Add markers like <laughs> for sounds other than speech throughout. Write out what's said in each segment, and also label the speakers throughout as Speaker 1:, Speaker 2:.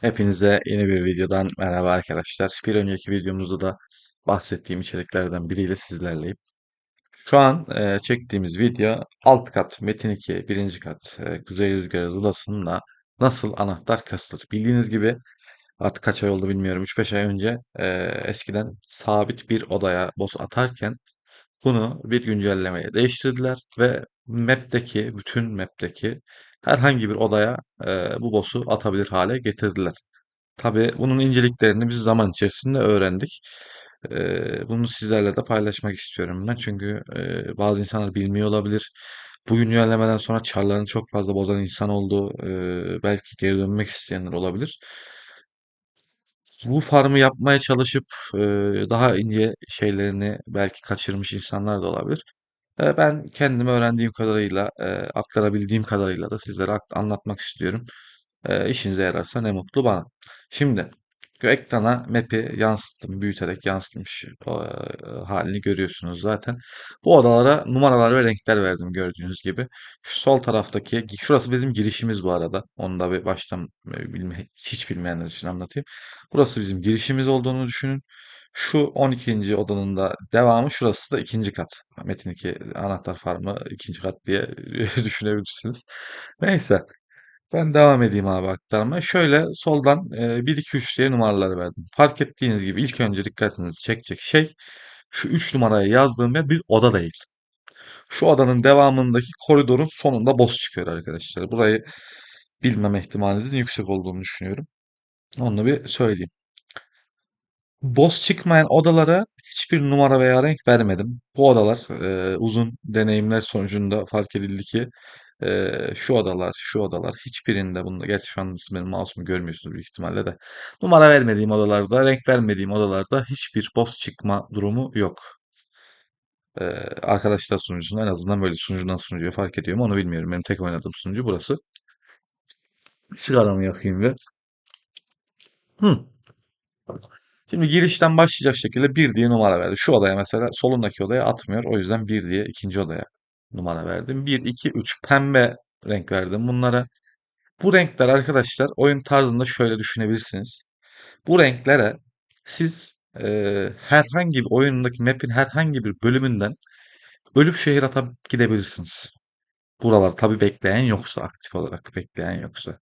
Speaker 1: Hepinize yeni bir videodan merhaba arkadaşlar. Bir önceki videomuzda da bahsettiğim içeriklerden biriyle sizlerleyim. Şu an e, çektiğimiz video alt kat Metin 2 birinci kat e, Kuzey Rüzgarı Zulası'nda nasıl anahtar kasılır. Bildiğiniz gibi artık kaç ay oldu bilmiyorum 3-5 ay önce e, eskiden sabit bir odaya boss atarken bunu bir güncellemeye değiştirdiler ve map'teki bütün map'teki herhangi bir odaya e, bu boss'u atabilir hale getirdiler. Tabii bunun inceliklerini biz zaman içerisinde öğrendik. Eee, bunu sizlerle de paylaşmak istiyorum ben. Çünkü eee, bazı insanlar bilmiyor olabilir. Bu güncellemeden sonra çarlarını çok fazla bozan insan oldu. Eee, belki geri dönmek isteyenler olabilir. Bu farmı yapmaya çalışıp eee, daha ince şeylerini belki kaçırmış insanlar da olabilir. Ben kendim öğrendiğim kadarıyla, aktarabildiğim kadarıyla da sizlere ak- anlatmak istiyorum. Eee, işinize yararsa ne mutlu bana. Şimdi ekrana map'i yansıttım, büyüterek yansıtmış o, eee, halini görüyorsunuz zaten. Bu odalara numaralar ve renkler verdim gördüğünüz gibi. Şu sol taraftaki, şurası bizim girişimiz bu arada. Onu da bir baştan bilme, hiç bilmeyenler için anlatayım. Burası bizim girişimiz olduğunu düşünün. Şu 12. odanın da devamı şurası da ikinci kat. Metin 2 anahtar farmı ikinci kat diye <laughs> düşünebilirsiniz. Neyse ben devam edeyim abi aktarmaya. Şöyle soldan e, 1 2 3 diye numaraları verdim. Fark ettiğiniz gibi ilk önce dikkatinizi çekecek şey şu 3 numaraya yazdığım yer bir oda değil. Şu odanın devamındaki koridorun sonunda boss çıkıyor arkadaşlar. Burayı bilmeme ihtimalinizin yüksek olduğunu düşünüyorum. Onu bir söyleyeyim. Boss çıkmayan odalara hiçbir numara veya renk vermedim. Bu odalar e, uzun deneyimler sonucunda fark edildi ki e, şu odalar, şu odalar hiçbirinde bunda gerçi şu an siz benim mouse'umu görmüyorsunuz büyük ihtimalle de numara vermediğim odalarda, renk vermediğim odalarda hiçbir boss çıkma durumu yok. E, arkadaşlar sunucusunda en azından böyle sunucudan sunucuya fark ediyor mu onu bilmiyorum. Benim tek oynadığım sunucu burası. Sigaramı yakayım ve. Hı. Şimdi girişten başlayacak şekilde bir diye numara verdi. Şu odaya mesela solundaki odaya atmıyor. O yüzden bir diye ikinci odaya numara verdim. Bir 2 3 pembe renk verdim bunlara. Bu renkler arkadaşlar oyun tarzında şöyle düşünebilirsiniz. Bu renklere siz e, herhangi bir oyundaki map'in herhangi bir bölümünden ölüp şehir atıp gidebilirsiniz. Buralar tabii bekleyen yoksa aktif olarak bekleyen yoksa.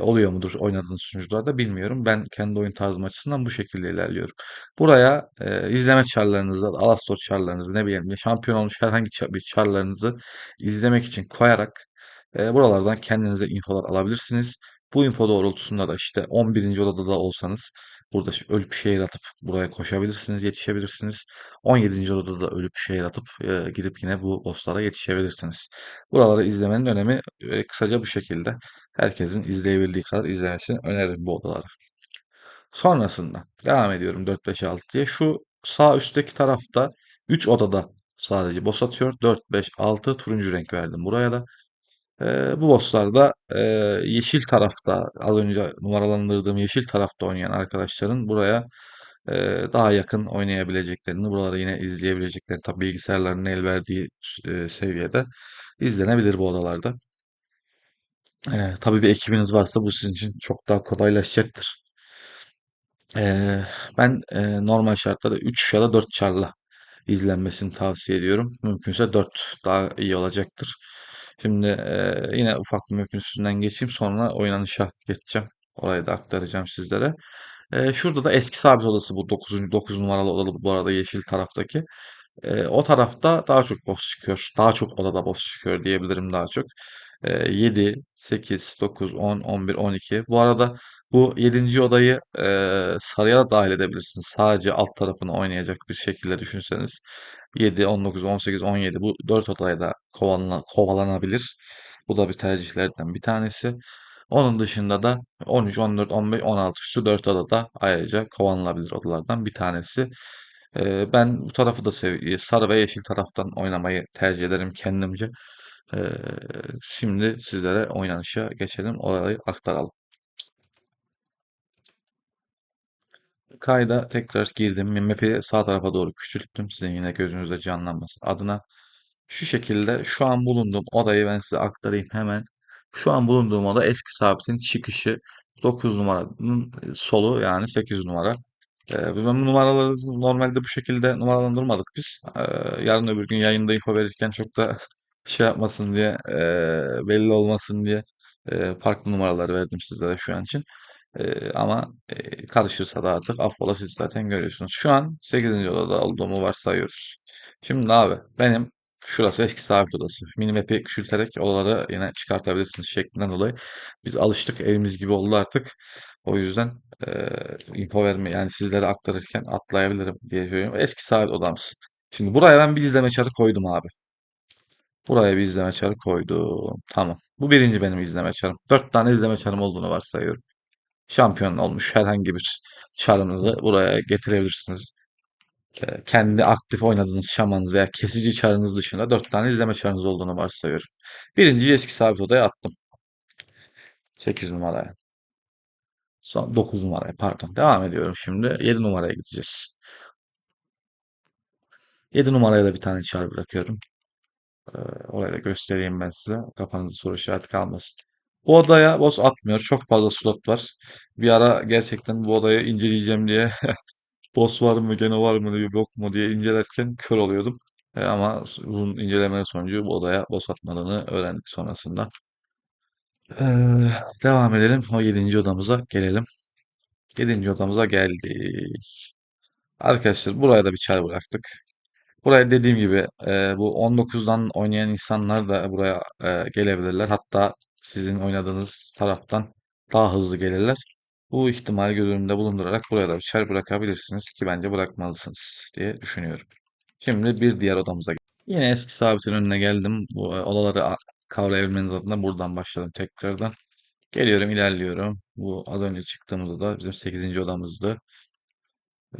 Speaker 1: Oluyor mudur oynadığınız sunucularda bilmiyorum. Ben kendi oyun tarzım açısından bu şekilde ilerliyorum. Buraya e, izleme çarlarınızı, Alastor çarlarınızı ne bileyim şampiyon olmuş herhangi bir çarlarınızı izlemek için koyarak e, buralardan kendinize infolar alabilirsiniz. Bu info doğrultusunda da işte 11. odada da olsanız burada ölüp şehir atıp buraya koşabilirsiniz, yetişebilirsiniz. 17. odada da ölüp şehir atıp e, gidip yine bu bosslara yetişebilirsiniz. Buraları izlemenin önemi e, kısaca bu şekilde. Herkesin izleyebildiği kadar izlemesini öneririm bu odaları. Sonrasında devam ediyorum 4, 5, 6 diye. Şu sağ üstteki tarafta 3 odada sadece boss atıyor. 4, 5, 6 turuncu renk verdim buraya da. Ee, bu bosslar da e, yeşil tarafta az önce numaralandırdığım yeşil tarafta oynayan arkadaşların buraya e, daha yakın oynayabileceklerini, buraları yine izleyebileceklerini tabi bilgisayarların el verdiği e, seviyede izlenebilir bu odalarda. Ee, tabii bir ekibiniz varsa bu sizin için çok daha kolaylaşacaktır. Ee, ben e, normal şartlarda 3 ya da 4 çarla izlenmesini tavsiye ediyorum. Mümkünse 4 daha iyi olacaktır. Şimdi yine ufak bir map'in üstünden geçeyim sonra oynanışa geçeceğim. Orayı da aktaracağım sizlere. Şurada da eski sabit odası bu 9. 9 numaralı odalı bu arada yeşil taraftaki. O tarafta daha çok boss çıkıyor. Daha çok odada boss çıkıyor diyebilirim daha çok. E, 7, 8, 9, 10, 11, 12. Bu arada bu yedinci odayı e, sarıya da dahil edebilirsiniz. Sadece alt tarafını oynayacak bir şekilde düşünseniz. 7, 19, 18, 17 bu 4 odaya da kovalana- kovalanabilir. Bu da bir tercihlerden bir tanesi. Onun dışında da 13, 14, 15, 16 şu 4 odada ayrıca kullanılabilir odalardan bir tanesi. Ee, ben bu tarafı da sev sarı ve yeşil taraftan oynamayı tercih ederim kendimce. Ee, şimdi sizlere oynanışa geçelim. Orayı aktaralım. Kayda tekrar girdim. Map'i sağ tarafa doğru küçülttüm. Sizin yine gözünüzde canlanması adına. Şu şekilde şu an bulunduğum odayı ben size aktarayım hemen. Şu an bulunduğum oda eski sabitin çıkışı. 9 numaranın solu yani 8 numara. Ee, bu numaraları normalde bu şekilde numaralandırmadık biz. Ee, yarın öbür gün yayında info verirken çok da <laughs> şey yapmasın diye, e, belli olmasın diye e, farklı numaraları verdim sizlere şu an için. Ama karışırsa da artık affola siz zaten görüyorsunuz. Şu an 8. odada olduğumu varsayıyoruz. Şimdi abi benim şurası eski sabit odası. Mini map'i küçülterek odaları yine çıkartabilirsiniz şeklinden dolayı. Biz alıştık evimiz gibi oldu artık. O yüzden e, info verme yani sizlere aktarırken atlayabilirim diye söylüyorum. Eski sabit odamız. Şimdi buraya ben bir izleme çarı koydum abi. Buraya bir izleme çarı koydum. Tamam. Bu birinci benim izleme çarım. Dört tane izleme çarım olduğunu varsayıyorum. Şampiyon olmuş herhangi bir çarınızı buraya getirebilirsiniz. Ee, kendi aktif oynadığınız şamanız veya kesici çarınız dışında dört tane izleme çarınız olduğunu varsayıyorum. Birinciyi eski sabit odaya attım. 8 numaraya. Son 9 numaraya pardon. Devam ediyorum şimdi. 7 numaraya gideceğiz. 7 numaraya da bir tane çar bırakıyorum. Ee, orayı da göstereyim ben size. Kafanızda soru işareti kalmasın. Bu odaya boss atmıyor. Çok fazla slot var. Bir ara gerçekten bu odayı inceleyeceğim diye <laughs> boss var mı gene var mı yok mu diye incelerken kör oluyordum. E, ama uzun incelemeler sonucu bu odaya boss atmadığını öğrendik sonrasında. Ee, devam edelim. O yedinci odamıza gelelim. Yedinci odamıza geldik. Arkadaşlar buraya da bir çar bıraktık. Buraya dediğim gibi e, bu 19'dan oynayan insanlar da buraya e, gelebilirler. Hatta sizin oynadığınız taraftan daha hızlı gelirler. Bu ihtimali göz önünde bulundurarak buraya da bir çar bırakabilirsiniz ki bence bırakmalısınız diye düşünüyorum. Şimdi bir diğer odamıza gel- Yine eski sabitin önüne geldim. Bu e, odaları kavrayabilmeniz adına buradan başladım tekrardan. Geliyorum, ilerliyorum. Bu az önce çıktığımız oda bizim sekizinci odamızdı.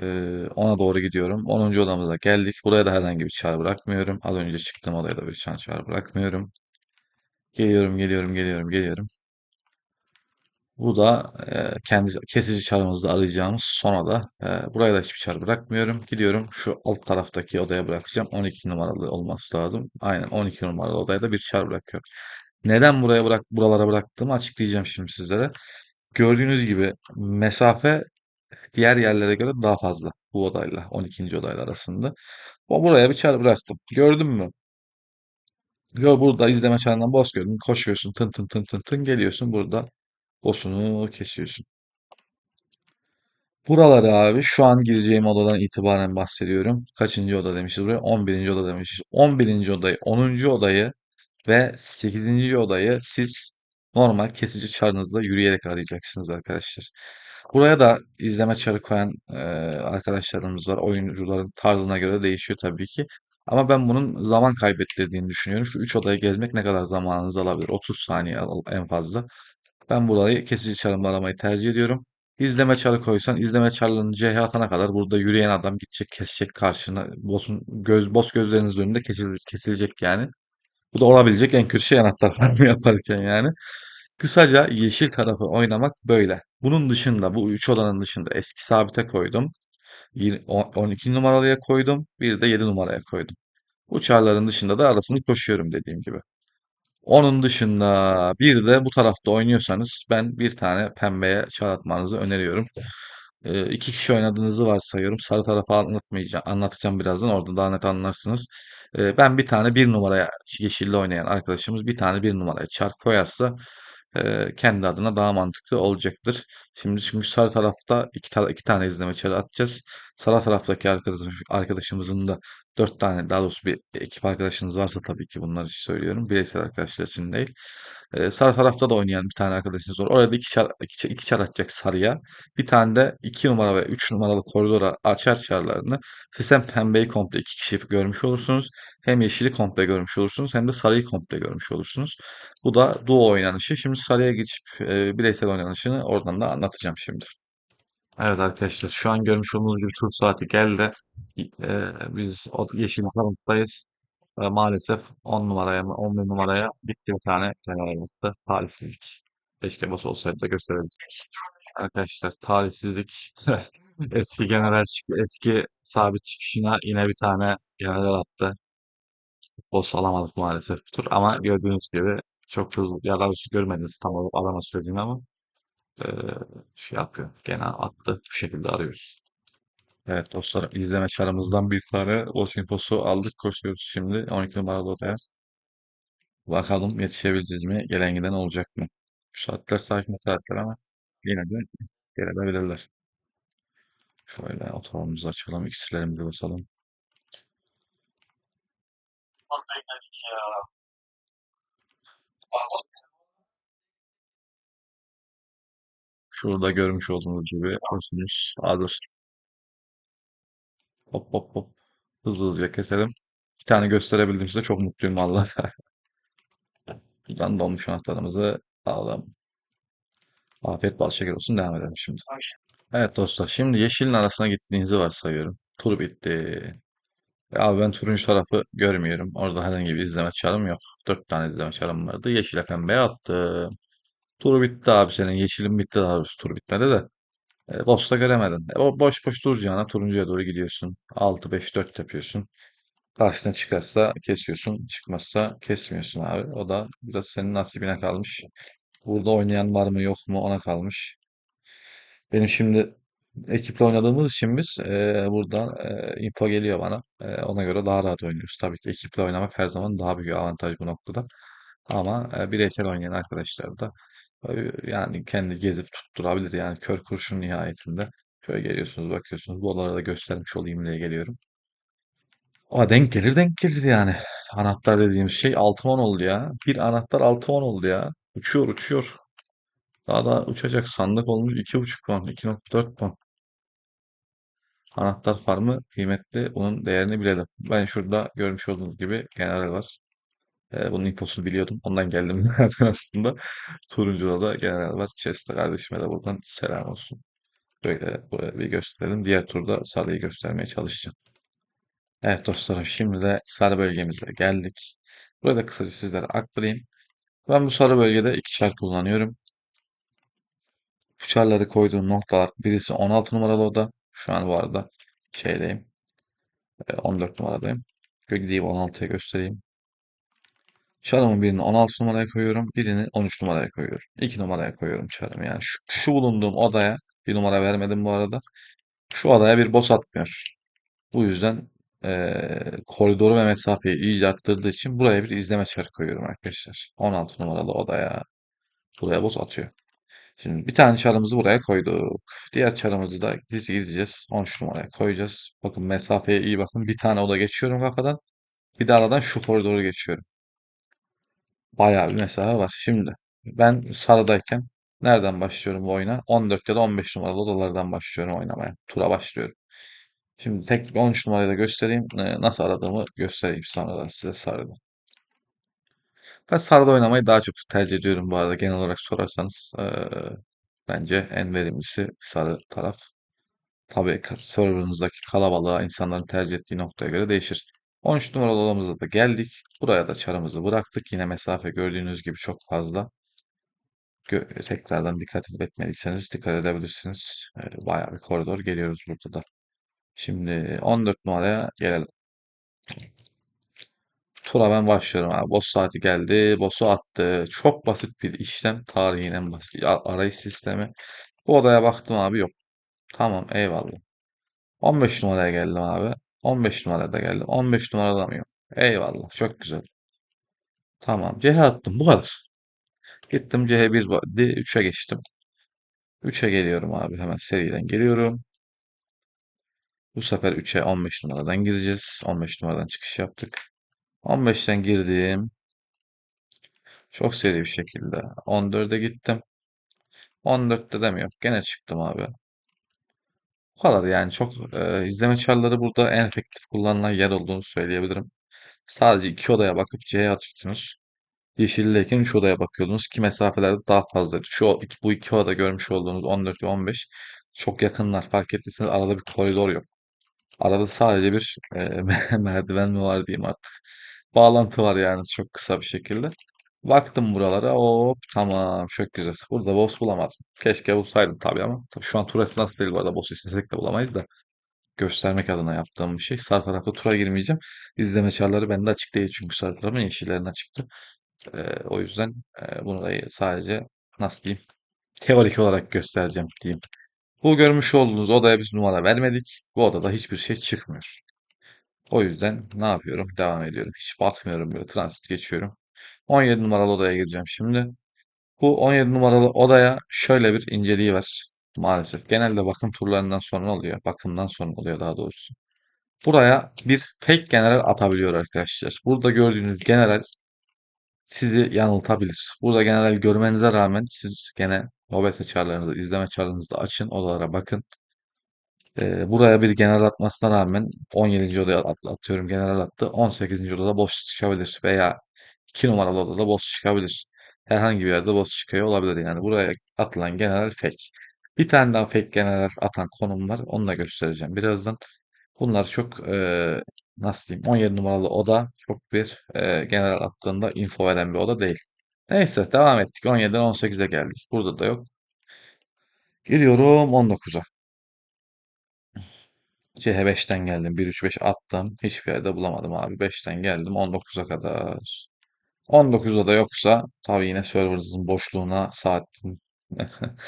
Speaker 1: Ee, ona doğru gidiyorum. Onuncu odamıza geldik. Buraya da herhangi bir çağrı bırakmıyorum. Az önce çıktığım odaya da bir çağrı bırakmıyorum. Geliyorum, geliyorum, geliyorum, geliyorum. Bu da e, kendi kesici çarımızda arayacağımız son oda. E, buraya da hiçbir çağrı bırakmıyorum. Gidiyorum şu alt taraftaki odaya bırakacağım. 12 numaralı olması lazım. Aynen 12 numaralı odaya da bir çağrı bırakıyorum. Neden buraya bırak buralara bıraktığımı açıklayacağım şimdi sizlere. Gördüğünüz gibi mesafe diğer yerlere göre daha fazla bu odayla 12. odayla arasında. O buraya bir çar bıraktım. Gördün mü? Gör burada izleme çarından boss gördün. Koşuyorsun tın tın tın tın tın geliyorsun burada boss'unu kesiyorsun. Buraları abi şu an gireceğim odadan itibaren bahsediyorum. Kaçıncı oda demişiz buraya? 11. oda demişiz. 11. odayı, 10. odayı ve 8. odayı siz normal kesici çarınızla yürüyerek arayacaksınız arkadaşlar. Buraya da izleme çarı koyan e, arkadaşlarımız var. Oyuncuların tarzına göre değişiyor tabii ki. Ama ben bunun zaman kaybettirdiğini düşünüyorum. Şu 3 odayı gezmek ne kadar zamanınızı alabilir? 30 saniye en fazla. Ben burayı kesici çarımla tercih ediyorum. İzleme çarı koysan izleme çarlarının CH atana kadar burada yürüyen adam gidecek kesecek karşına. Boss'un göz, boss gözlerinizin önünde kesilecek, kesilecek yani. Bu da olabilecek en kötü şey anahtar farmı <laughs> yaparken yani. Kısaca yeşil tarafı oynamak böyle. Bunun dışında bu üç odanın dışında eski sabite koydum. Yir- on- 12 numaralıya koydum. Bir de 7 numaraya koydum. Bu çarların dışında da arasını koşuyorum dediğim gibi. Onun dışında bir de bu tarafta oynuyorsanız ben bir tane pembeye çar atmanızı öneriyorum. Ee, iki kişi oynadığınızı varsayıyorum. Sarı tarafı anlatmayacağım, anlatacağım birazdan. Orada daha net anlarsınız. Ee, ben bir tane bir numaraya yeşilli oynayan arkadaşımız bir tane bir numaraya çar koyarsa kendi adına daha mantıklı olacaktır. Şimdi çünkü sarı tarafta iki, ta- iki tane izleme çarı atacağız. Sağ taraftaki arkadaş, arkadaşımızın da dört tane daha doğrusu bir ekip arkadaşınız varsa tabii ki bunları söylüyorum. Bireysel arkadaşlar için değil. Ee, sarı tarafta da oynayan bir tane arkadaşınız var. Orada iki çar, iki, iki çar atacak sarıya. Bir tane de 2 numara ve 3 numaralı koridora açar çarlarını. Siz hem pembeyi komple iki kişi görmüş olursunuz. Hem yeşili komple görmüş olursunuz. Hem de sarıyı komple görmüş olursunuz. Bu da duo oynanışı. Şimdi sarıya geçip e, bireysel oynanışını oradan da anlatacağım şimdi. Evet arkadaşlar şu an görmüş olduğunuz gibi tur saati geldi. E, biz o yeşil taraftayız. E, maalesef 10 numaraya mı 11 numaraya bitti bir tane yaptı. Talihsizlik. Keşke bas olsaydı da gösterebiliriz. Arkadaşlar talihsizlik. <laughs> Eski general eski sabit çıkışına yine bir tane general attı. Boss alamadık maalesef bir tur ama gördüğünüz gibi çok hızlı ya daha görmediniz tam olarak alama söylediğimi ama e, şey yapıyor. Gene attı. Bu şekilde arıyoruz. Evet dostlar izleme çarımızdan bir tane boss infosu aldık. Koşuyoruz şimdi 12 numaralı odaya. Bakalım yetişebileceğiz mi? Gelen giden olacak mı? Şu saatler sakin saatler ama yine de gelebilirler. Şöyle otobanımızı açalım. iksirlerimizi basalım. Şurada görmüş olduğunuz gibi boss'umuz hazır. Hop hop hop. Hızlı hızlı keselim. Bir tane gösterebildim size. Çok mutluyum valla. Buradan dolmuş anahtarımızı alalım. Afiyet bal şeker olsun. Devam edelim şimdi. Evet dostlar. Şimdi yeşilin arasına gittiğinizi varsayıyorum. Tur bitti. Abi ben turuncu tarafı görmüyorum. Orada herhangi bir izleme çarım yok. Dört tane izleme çarım vardı. Yeşile pembeye attım. Tur bitti abi senin. Yeşilin bitti daha doğrusu. Tur bitmedi de. E, boss'ta göremedin. E, o boş boş duracağına turuncuya doğru gidiyorsun. 6 5 4 yapıyorsun. Karşısına çıkarsa kesiyorsun. Çıkmazsa kesmiyorsun abi. O da biraz senin nasibine kalmış. Burada oynayan var mı yok mu ona kalmış. Benim şimdi ekiple oynadığımız için biz eee buradan eee, info geliyor bana. Eee, ona göre daha rahat oynuyoruz. Tabii ki ekiple oynamak her zaman daha büyük avantaj bu noktada. Ama eee, bireysel oynayan arkadaşlar da yani kendi gezip tutturabilir. Yani kör kurşun nihayetinde. Şöyle geliyorsunuz bakıyorsunuz. Bu da göstermiş olayım diye geliyorum. Ama denk gelir denk gelir yani. Anahtar dediğimiz şey 6 won oldu ya. Bir anahtar 6 won oldu ya. Uçuyor uçuyor. Daha da uçacak sandık olmuş 2.5 puan, 2.4 puan. Anahtar farmı kıymetli. Bunun değerini bilelim. Ben şurada görmüş olduğunuz gibi general var. Ee, bunun infosunu biliyordum. Ondan geldim <laughs> aslında. Turuncuda da general var. Chester kardeşime de buradan selam olsun. Böyle buraya bir gösterelim. Diğer turda sarıyı göstermeye çalışacağım. Evet dostlarım şimdi de sarı bölgemize geldik. Burada kısaca sizlere aktarayım. Ben bu sarı bölgede iki çar kullanıyorum. Bu çarları koyduğum noktalar birisi 16 numaralı oda. Şu an bu arada şeydeyim. e, 14 numaradayım. Gideyim 16'ya göstereyim. Çarımın birini 16 numaraya koyuyorum. Birini 13 numaraya koyuyorum. 2 numaraya koyuyorum çarımı. Yani şu, şu bulunduğum odaya bir numara vermedim bu arada. Şu odaya bir boss atmıyor. Bu yüzden eee, koridoru ve mesafeyi iyice arttırdığı için buraya bir izleme çarı koyuyorum arkadaşlar. 16 numaralı odaya buraya boss atıyor. Şimdi bir tane çarımızı buraya koyduk. Diğer çarımızı da gideceğiz. 13 numaraya koyacağız. Bakın mesafeye iyi bakın. Bir tane oda geçiyorum kafadan. Bir de aradan şu koridoru geçiyorum. Bayağı bir mesafe var. Şimdi ben sarıdayken nereden başlıyorum bu oyuna? 14 ya da 15 numaralı odalardan başlıyorum oynamaya. Tura başlıyorum. Şimdi tek 13 numarayı da göstereyim. Ee, Nasıl aradığımı göstereyim sonradan size sarıda. Ben sarıda oynamayı daha çok tercih ediyorum bu arada genel olarak sorarsanız. Ee, bence en verimlisi sarı taraf. Tabii serverınızdaki kalabalığa insanların tercih ettiği noktaya göre değişir. 13 numaralı odamıza da geldik. Buraya da çarımızı bıraktık. Yine mesafe gördüğünüz gibi çok fazla. Gö- tekrardan dikkat edip etmediyseniz dikkat edebilirsiniz. Ee, bayağı bir koridor geliyoruz burada da. Şimdi 14 numaraya gelelim. Tura ben başlıyorum abi. Boss saati geldi. Boss'u attı. Çok basit bir işlem. Tarihin en basit arayış sistemi. Bu odaya baktım abi yok. Tamam eyvallah. 15 numaraya geldim abi. 15 numarada geldim. 15 numarada mı yok? Eyvallah. Çok güzel. Tamam. CH attım. Bu kadar. Gittim CH1 vardı. 3'e geçtim. 3'e geliyorum abi. Hemen seriden geliyorum. Bu sefer 3'e 15 numaradan gireceğiz. 15 numaradan çıkış yaptık. 15'ten girdim. Çok seri bir şekilde. 14'e gittim. 14'te de mi yok? Gene çıktım abi. Bu kadar yani çok e, izleme çarları burada en efektif kullanılan yer olduğunu söyleyebilirim. Sadece iki odaya bakıp C'ye atıyorsunuz. Yeşildeyken üç odaya bakıyordunuz ki mesafelerde daha fazla. Şu bu iki oda görmüş olduğunuz 14 ve 15 çok yakınlar. Fark ettiyseniz arada bir koridor yok. Arada sadece bir e, <laughs> merdiven mi var diyeyim artık. Bağlantı var yani çok kısa bir şekilde. Baktım buralara. Hop tamam çok güzel. Burada boss bulamadım. Keşke bulsaydım tabii ama. Tabii şu an tur esnası değil bu arada. Boss istesek de bulamayız da. Göstermek adına yaptığım bir şey. Sağ tarafta tura girmeyeceğim. İzleme çarları bende açık değil çünkü sağ tarafın yeşillerin açıktı. Ee, o yüzden e, bunu da sadece nasıl diyeyim teorik olarak göstereceğim diyeyim. Bu görmüş olduğunuz odaya biz numara vermedik. Bu odada hiçbir şey çıkmıyor. O yüzden ne yapıyorum? Devam ediyorum. Hiç bakmıyorum böyle transit geçiyorum. 17 numaralı odaya gireceğim şimdi. Bu 17 numaralı odaya şöyle bir inceliği var. Maalesef. Genelde bakım turlarından sonra oluyor. Bakımdan sonra oluyor daha doğrusu. Buraya bir fake general atabiliyor arkadaşlar. Burada gördüğünüz general sizi yanıltabilir. Burada general görmenize rağmen siz gene OBS çarlarınızı, izleme çarlarınızı açın, odalara bakın. Ee, buraya bir general atmasına rağmen 17. odaya at- atıyorum general attı. 18. odada boş çıkabilir veya 2 numaralı odada boş çıkabilir. Herhangi bir yerde boş çıkıyor olabilir yani. Buraya atılan general fake. Bir tane daha fake general atan konum var. Onu da göstereceğim birazdan. Bunlar çok eee, nasıl diyeyim 17 numaralı oda çok bir eee, general attığında info veren bir oda değil. Neyse devam ettik. 17'den 18'e geldik. Burada da yok. Geliyorum 19'a. CH5'ten geldim. 1-3-5 attım. Hiçbir yerde bulamadım abi. 5'ten geldim 19'a kadar. 19'da da yoksa tabii yine serverınızın boşluğuna saatin <laughs>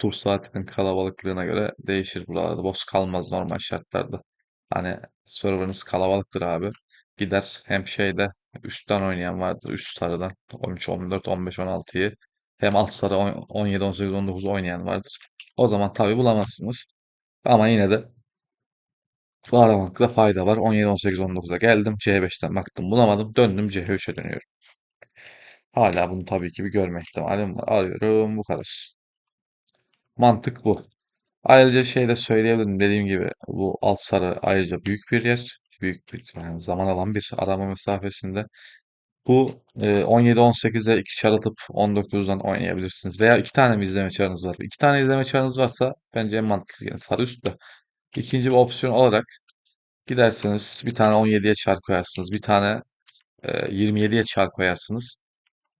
Speaker 1: tur saatinin kalabalıklığına göre değişir buralarda. Boş kalmaz normal şartlarda. Hani serverınız kalabalıktır abi. Gider hem şeyde üstten oynayan vardır. Üst sarıdan 13, 14, 15, 16'yı hem alt sarı on- 17, 18, 19 oynayan vardır. O zaman tabii bulamazsınız. Ama yine de bu aramakta fayda var. 17, 18, 19'a geldim. C5'ten baktım bulamadım. Döndüm C3'e dönüyorum. Hala bunu tabii ki bir görme ihtimalim var. Arıyorum bu kadar. Mantık bu. Ayrıca şey de söyleyebilirim dediğim gibi bu alt sarı ayrıca büyük bir yer. Büyük bir yani zaman alan bir arama mesafesinde. Bu e, 17-18'e 2 çar atıp 19'dan oynayabilirsiniz. Veya iki tane mi izleme çarınız var? İki tane izleme çarınız varsa bence en mantıklısı yani sarı üstte. İkinci bir opsiyon olarak gidersiniz bir tane 17'ye çar koyarsınız. Bir tane e, 27'ye çar koyarsınız.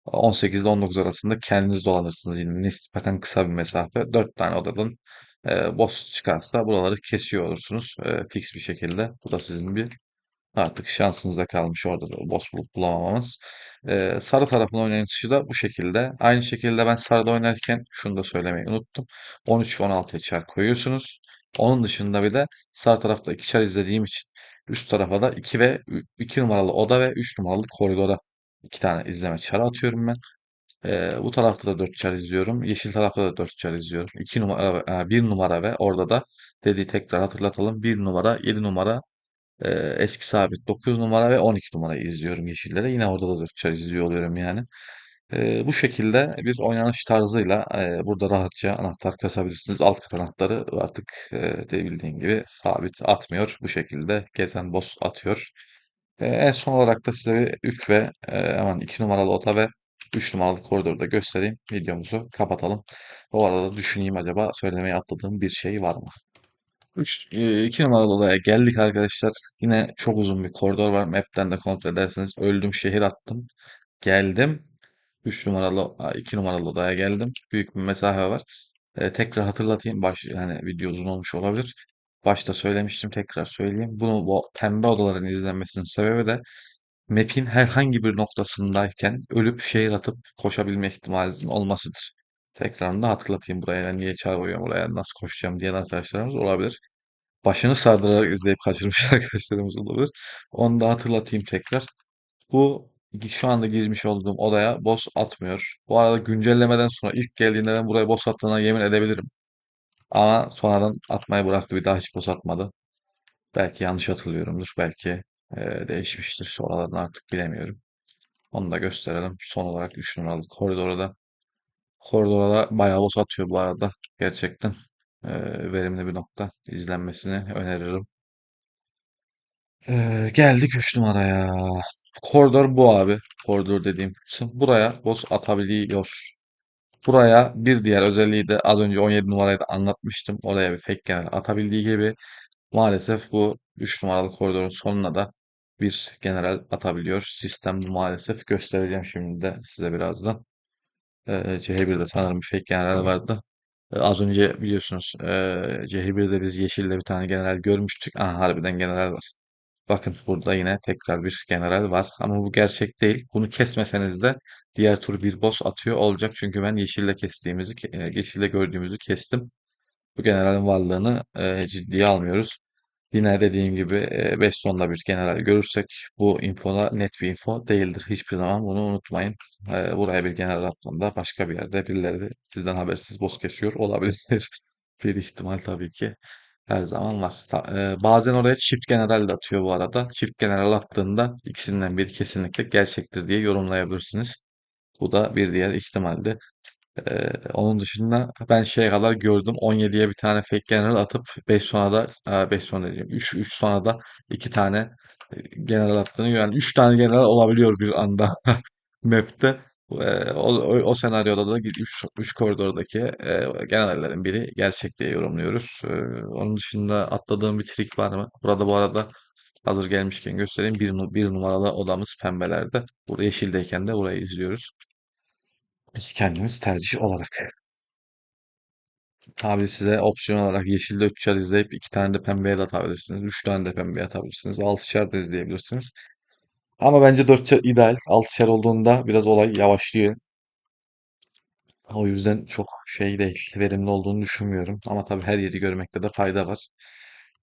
Speaker 1: 18 ile 19 arasında kendiniz dolanırsınız yine nispeten kısa bir mesafe. 4 tane odadan e, boss çıkarsa buraları kesiyor olursunuz e, fix bir şekilde. Bu da sizin bir artık şansınıza kalmış orada da bulup bulamamamız. E, sarı tarafın oynanışı da bu şekilde. Aynı şekilde ben sarıda oynarken şunu da söylemeyi unuttum. 13 ve 16'ya çar koyuyorsunuz. Onun dışında bir de sağ tarafta iki çar izlediğim için üst tarafa da 2 ve 2 numaralı oda ve 3 numaralı koridora iki tane izleme çarı atıyorum ben. Ee, bu tarafta da 4 çar izliyorum. Yeşil tarafta da 4 çar izliyorum. 2 numara, ve- e, 1 numara ve orada da dediği tekrar hatırlatalım. bir numara, 7 numara, e, eski sabit 9 numara ve 12 numarayı izliyorum yeşillere. Yine orada da 4 çar izliyor oluyorum yani. Ee, bu şekilde bir oynanış tarzıyla e, burada rahatça anahtar kasabilirsiniz. Alt kat anahtarı artık e, de bildiğin gibi sabit atmıyor. Bu şekilde gezen boss atıyor. E, en son olarak da size bir 3 ve e, hemen 2 numaralı oda ve 3 numaralı koridoru da göstereyim. Videomuzu kapatalım. Bu arada da düşüneyim acaba söylemeyi atladığım bir şey var mı? 3, 2 numaralı odaya geldik arkadaşlar. Yine çok uzun bir koridor var. Map'ten de kontrol ederseniz öldüm şehir attım. Geldim. 3 numaralı, 2 numaralı odaya geldim. Büyük bir mesafe var. E, tekrar hatırlatayım. Baş, yani video uzun olmuş olabilir. Başta söylemiştim tekrar söyleyeyim. Bunu bu pembe odaların izlenmesinin sebebi de map'in herhangi bir noktasındayken ölüp şehir atıp koşabilme ihtimalinizin olmasıdır. Tekrarını da hatırlatayım buraya. Yani niye çağırıyorum buraya nasıl koşacağım diyen arkadaşlarımız olabilir. Başını sardırarak izleyip kaçırmış <laughs> arkadaşlarımız olabilir. Onu da hatırlatayım tekrar. Bu şu anda girmiş olduğum odaya boss atmıyor. Bu arada güncellemeden sonra ilk geldiğinde ben buraya boss attığına yemin edebilirim. Ama sonradan atmayı bıraktı. Bir daha hiç boss atmadı. Belki yanlış hatırlıyorumdur. Belki e, değişmiştir. Sonradan artık bilemiyorum. Onu da gösterelim. Son olarak 3 numaralı koridora da. Koridora da bayağı boss atıyor bu arada. Gerçekten e, verimli bir nokta. İzlenmesini öneririm. E, geldik 3 numaraya. Koridor bu abi. Koridor dediğim kısım. Buraya boss atabiliyor. Buraya bir diğer özelliği de az önce 17 numarayı da anlatmıştım. Oraya bir fake genel atabildiği gibi maalesef bu 3 numaralı koridorun sonuna da bir general atabiliyor. Sistem maalesef. Göstereceğim şimdi de size birazdan. Ee, CH1'de sanırım bir fake general vardı. Ee, az önce biliyorsunuz ee, CH1'de biz yeşilde bir tane general görmüştük. Aha harbiden general var. Bakın burada yine tekrar bir general var. Ama bu gerçek değil. Bunu kesmeseniz de diğer tur bir boss atıyor olacak. Çünkü ben yeşille kestiğimizi, e, yeşille gördüğümüzü kestim. Bu generalin varlığını e, ciddiye almıyoruz. Yine dediğim gibi e, 5 sonda bir general görürsek bu infoda net bir info değildir. Hiçbir zaman bunu unutmayın. E, buraya bir general attığında başka bir yerde birileri sizden habersiz boss geçiyor olabilir. <laughs> Bir ihtimal tabii ki her zaman var. Ta- e, bazen oraya çift general de atıyor bu arada. Çift general attığında ikisinden biri kesinlikle gerçektir diye yorumlayabilirsiniz. Bu da bir diğer ihtimaldi. Ee, onun dışında ben şeye kadar gördüm 17'ye bir tane fake general atıp 5 sonra da 5 sonra diyeyim 3 3 sonra da 2 tane e, general attığını yani 3 tane general olabiliyor bir anda <laughs> map'te. O, o, senaryoda da 3 3 koridordaki e, generallerin biri gerçek diye yorumluyoruz. Ee, onun dışında atladığım bir trik var mı? Burada bu arada hazır gelmişken göstereyim. Bir, bir numaralı odamız pembelerde. Burada yeşildeyken de burayı izliyoruz. Biz kendimiz tercih olarak. Abi size opsiyon olarak yeşilde 3'er izleyip 2 tane de pembeye de atabilirsiniz. 3 tane de pembeye atabilirsiniz. 6'şer de izleyebilirsiniz. Ama bence 4'şer ideal. 6'şer olduğunda biraz olay yavaşlıyor. O yüzden çok şey değil, verimli olduğunu düşünmüyorum. Ama tabii her yeri görmekte de fayda var.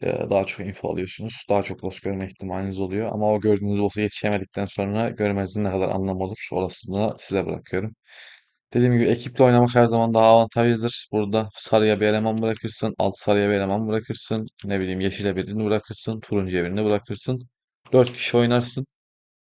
Speaker 1: Ee, daha çok info alıyorsunuz. Daha çok boss görme ihtimaliniz oluyor. Ama o gördüğünüz boss'a yetişemedikten sonra görmenizin ne kadar anlamı olur orasını size bırakıyorum. Dediğim gibi ekiple oynamak her zaman daha avantajlıdır. Burada sarıya bir eleman bırakırsın, alt sarıya bir eleman bırakırsın, ne bileyim yeşile birini bırakırsın, turuncuya birini bırakırsın. Dört kişi oynarsın.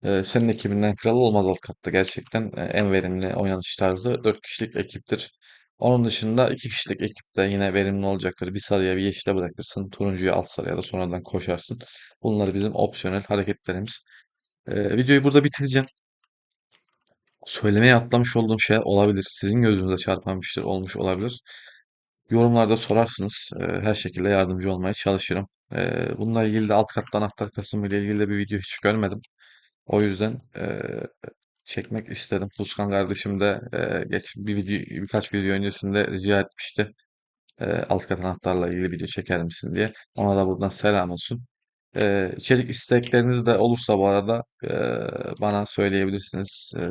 Speaker 1: Ee, senin ekibinden kral olmaz alt katta. Gerçekten e, en verimli oynanış tarzı 4 kişilik ekiptir. Onun dışında 2 kişilik ekipte yine verimli olacaktır. Bir sarıya bir yeşile bırakırsın. Turuncuyu alt sarıya da sonradan koşarsın. Bunlar bizim opsiyonel hareketlerimiz. Ee, videoyu burada bitireceğim. Söylemeye atlamış olduğum şey olabilir. Sizin gözünüze çarpan bir şey olmuş olabilir. Yorumlarda sorarsınız. Her şekilde yardımcı olmaya çalışırım. Bununla ilgili de alt katta anahtar kasımı ile ilgili de bir video hiç görmedim. O yüzden eee, çekmek istedim. Furkan kardeşim de eee, geç bir video birkaç video öncesinde rica etmişti. Eee alt kat anahtarla ilgili video çeker misin diye. Ona da buradan selam olsun. Eee içerik istekleriniz de olursa bu arada eee, bana söyleyebilirsiniz. Eee,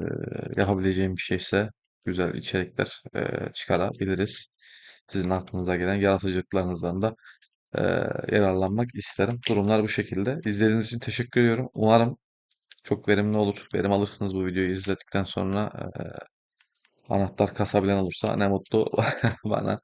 Speaker 1: yapabileceğim bir şeyse güzel içerikler eee, çıkarabiliriz. Sizin aklınıza gelen yaratıcılıklarınızdan da eee, yararlanmak isterim. Durumlar bu şekilde. İzlediğiniz için teşekkür ediyorum. Umarım çok verimli olur. Verim alırsınız bu videoyu izledikten sonra. Eee, anahtar kasabilen olursa ne mutlu <laughs> bana.